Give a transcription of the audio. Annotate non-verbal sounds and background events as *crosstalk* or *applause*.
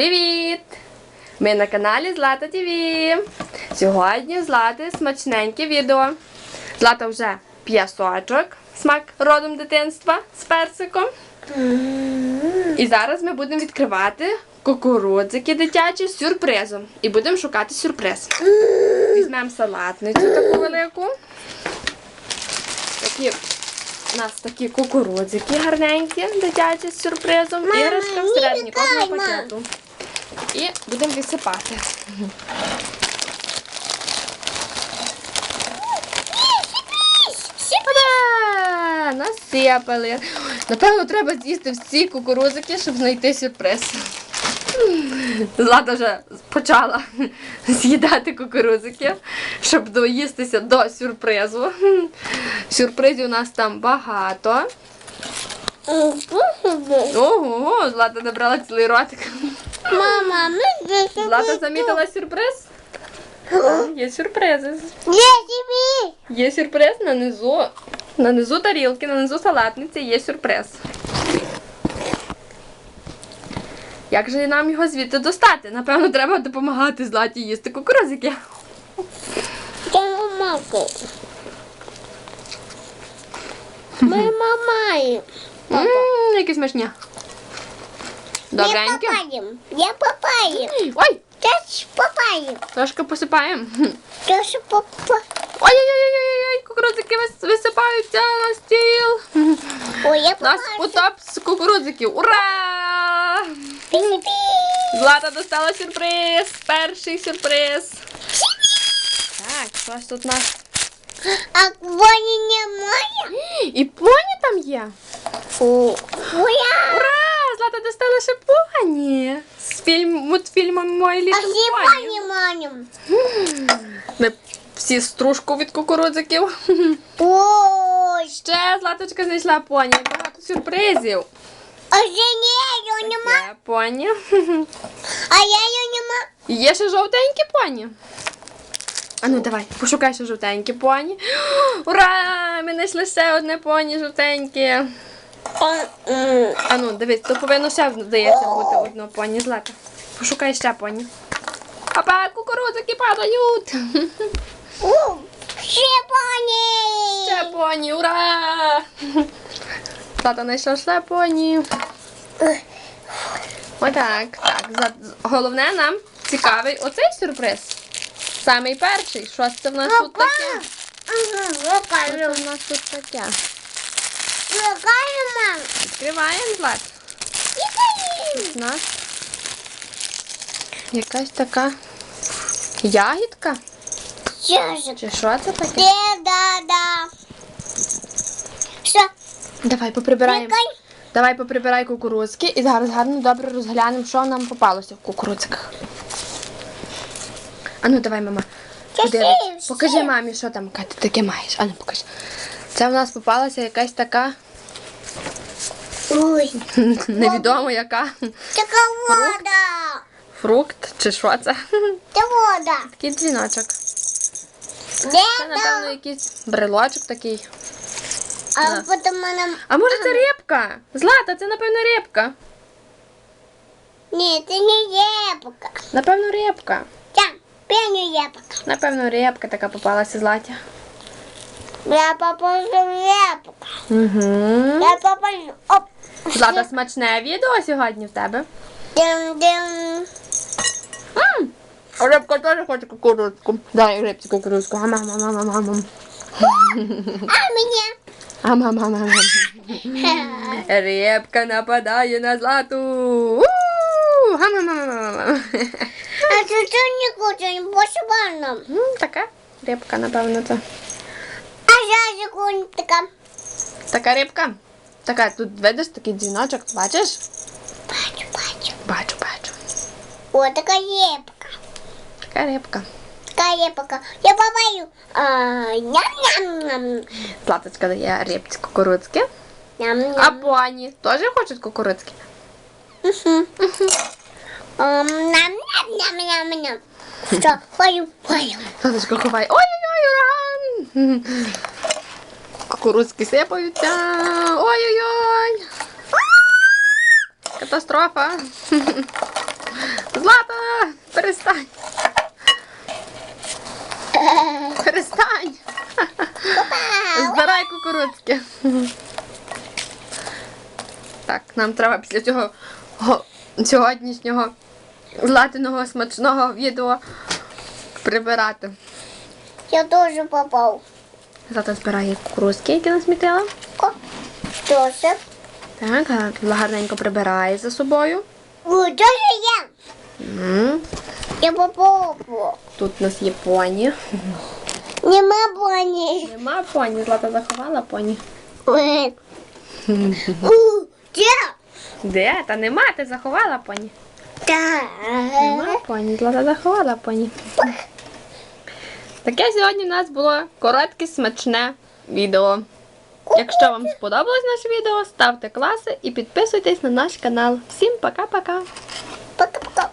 Привіт! Ми на каналі Злата ТВ. Сьогодні Злати смачненьке відео. Злата вже п'є сочок, смак родом дитинства з персиком. І зараз ми будемо відкривати кукурудзики дитячі з сюрпризом. І будемо шукати сюрприз. Візьмемо салатницю таку велику. Такі у нас такі кукурудзики гарненькі, дитячі з сюрпризом. Іграшка не всередині кожного пакету. І будемо висипати. Та-да! Насипали. Напевно, треба з'їсти всі кукурудзики, щоб знайти сюрприз. Злата вже почала з'їдати кукурудзики, щоб доїстися до сюрпризу. Сюрпризів у нас там багато. Ого, Злата набрала цілий ротик. Мама, ми Злата замітила сюрприз? Так, Є сюрпризи. Я тобі. Є сюрприз на низу. На низу тарілки, на низу салатниці є сюрприз. Як же нам його звідти достати? Напевно, треба допомагати Златі їсти кукурузики. Я мамаку. Моя мамає. Ммм, які смачні. Папаєм. Я папаєм. Ой, Теж папаєм. трошки посипаємо. Теж папа. Ой-ой-ой, кукурудзики вис- висипаються на стіл. Ой, я У нас потоп з кукурудзиків. Ура! Пі-пі. Злата достала сюрприз. Перший сюрприз. Так, що ж тут у нас? А вони немає? *gasps* І поні там є. О, Ура! Ура! Злата достала ще поні. З фільм, мультфільмом поні. манім. Ми всі стружку від кукурудзиків. Ой, Ще Златочка знайшла поні. Багато сюрпризів. а ні, його нема. Є поні. А я його нема. Є ще жовтенькі поні. А ну давай, пошукай ще жовтенькі поні. Ура! Ми знайшли ще одне поні жовтеньке. А, ну, дивись, то повинно ще здається бути одне поні злата. Пошукай ще поні. Папа, кукурудзики падають. *laughs* о, Ще пані. Ще поні, ура! Злата знайшла ще поні. Отак, так. Головне нам цікавий оцей сюрприз. Самий перший. Що це в нас тут таке? Що це в нас тут таке? Покажу, мам. Відкриваємо Злат. Покажу. У нас якась така ягідка. Що? Чи що це таке? Де, да, да. Що? Давай поприбираємо. Давай поприбирай кукурудзки і зараз гарно добре розглянемо, що нам попалося в кукурудзиках. А ну давай, мама. Подивись. Покажи мамі, що там Катя, ти таке маєш. А ну покажи. Це в нас попалася якась така Ой, *laughs* невідомо яка така вода. Фрукт чи що це. Це вода. Такий дзвіночок. Це, напевно, якийсь брелочок такий. А Да. потім мене... А може це рибка? Злата, це напевно рибка. Ні, це не єпка. Напевно, рибка. Так, пеню єпка. Напевно, рибка така попалася златі. Я попрошу єпка. Угу. Я попрошу... Оп. Злата, смачне відео сьогодні в тебе. Дим-дим. М, Рибка теж хоче кукурудзку. Дай рибці кукурудзку. Ам-ам-ам-ам-ам. А мені? Ам-ам-ам-ам. Рибка нападає на злату. У! Гам-гам-гам-гам. А це що не хочу, не пошибано. М, Така рибка, напевно, це. А я секунд така. Така рибка. Така, тут видиш такий дзвіночок, бачиш? Бачу, бачу. О, така єпка. Така рибка. Така єпка. Я побаю. А, ням-ням-ням. Златочка дає рибці кукурудзки. Ням-ням. А поні теж хочуть кукурудзки? Мгм. Ам, Ням-ням-ням-ням-ням. Що, пою, пою. Златочка ховає. Ой-ой-ой, ураган! Кукурудзки сипаються. Ой-ой-ой. Катастрофа. Злата! перестань. Перестань. Збирай кукурудзки. Так, нам треба після цього сьогоднішнього златиного смачного відео прибирати. Я теж попав. Злата збирає кукурудзки, які насмітила. Ко. Так, га- гарненько прибирає за собою. Ой, теж я. М, Ну, Я. Тут у нас є поні. Нема поні. Нема поні, Злата заховала поні. Ой. У, Де? Де? Та нема, ти заховала поні. Так. Нема поні, Злата заховала поні. Таке сьогодні в нас було коротке, смачне відео. Якщо вам сподобалось наше відео, ставте класи і підписуйтесь на наш канал. Всім пока-пока! Пока-пока.